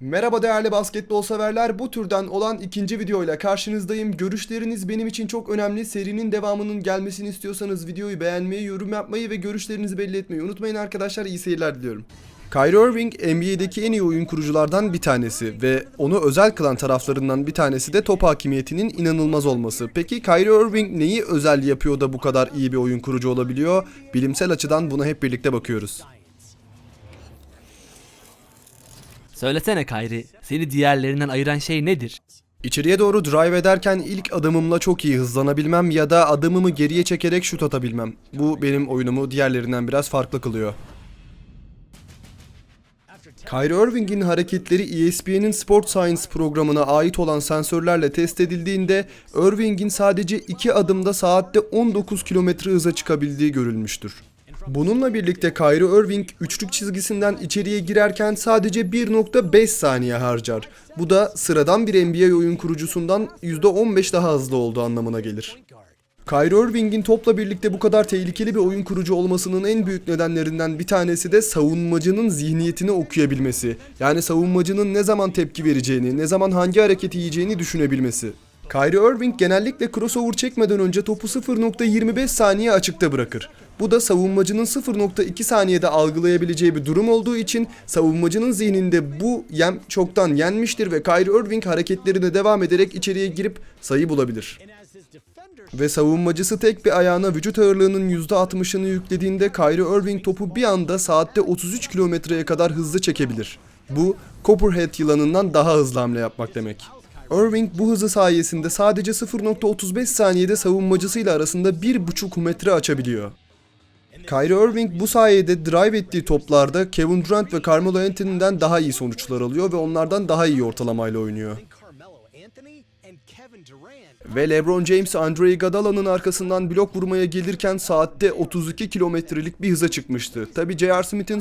Merhaba değerli basketbol severler. Bu türden olan ikinci videoyla karşınızdayım. Görüşleriniz benim için çok önemli. Serinin devamının gelmesini istiyorsanız videoyu beğenmeyi, yorum yapmayı ve görüşlerinizi belli etmeyi unutmayın arkadaşlar. İyi seyirler diliyorum. Kyrie Irving NBA'deki en iyi oyun kuruculardan bir tanesi ve onu özel kılan taraflarından bir tanesi de top hakimiyetinin inanılmaz olması. Peki Kyrie Irving neyi özel yapıyor da bu kadar iyi bir oyun kurucu olabiliyor? Bilimsel açıdan buna hep birlikte bakıyoruz. Söylesene Kayri, seni diğerlerinden ayıran şey nedir? İçeriye doğru drive ederken ilk adımımla çok iyi hızlanabilmem ya da adımımı geriye çekerek şut atabilmem. Bu benim oyunumu diğerlerinden biraz farklı kılıyor. Kyrie Irving'in hareketleri ESPN'in Sport Science programına ait olan sensörlerle test edildiğinde Irving'in sadece 2 adımda saatte 19 km hıza çıkabildiği görülmüştür. Bununla birlikte Kyrie Irving üçlük çizgisinden içeriye girerken sadece 1.5 saniye harcar. Bu da sıradan bir NBA oyun kurucusundan %15 daha hızlı olduğu anlamına gelir. Kyrie Irving'in topla birlikte bu kadar tehlikeli bir oyun kurucu olmasının en büyük nedenlerinden bir tanesi de savunmacının zihniyetini okuyabilmesi. Yani savunmacının ne zaman tepki vereceğini, ne zaman hangi hareketi yiyeceğini düşünebilmesi. Kyrie Irving genellikle crossover çekmeden önce topu 0.25 saniye açıkta bırakır. Bu da savunmacının 0.2 saniyede algılayabileceği bir durum olduğu için savunmacının zihninde bu yem çoktan yenmiştir ve Kyrie Irving hareketlerine devam ederek içeriye girip sayı bulabilir. Ve savunmacısı tek bir ayağına vücut ağırlığının %60'ını yüklediğinde Kyrie Irving topu bir anda saatte 33 kilometreye kadar hızlı çekebilir. Bu Copperhead yılanından daha hızlı hamle yapmak demek. Irving bu hızı sayesinde sadece 0.35 saniyede savunmacısıyla arasında 1.5 metre açabiliyor. Kyrie Irving bu sayede drive ettiği toplarda Kevin Durant ve Carmelo Anthony'den daha iyi sonuçlar alıyor ve onlardan daha iyi ortalamayla oynuyor. Ve LeBron James Andre Iguodala'nın arkasından blok vurmaya gelirken saatte 32 kilometrelik bir hıza çıkmıştı. Tabi J.R. Smith'in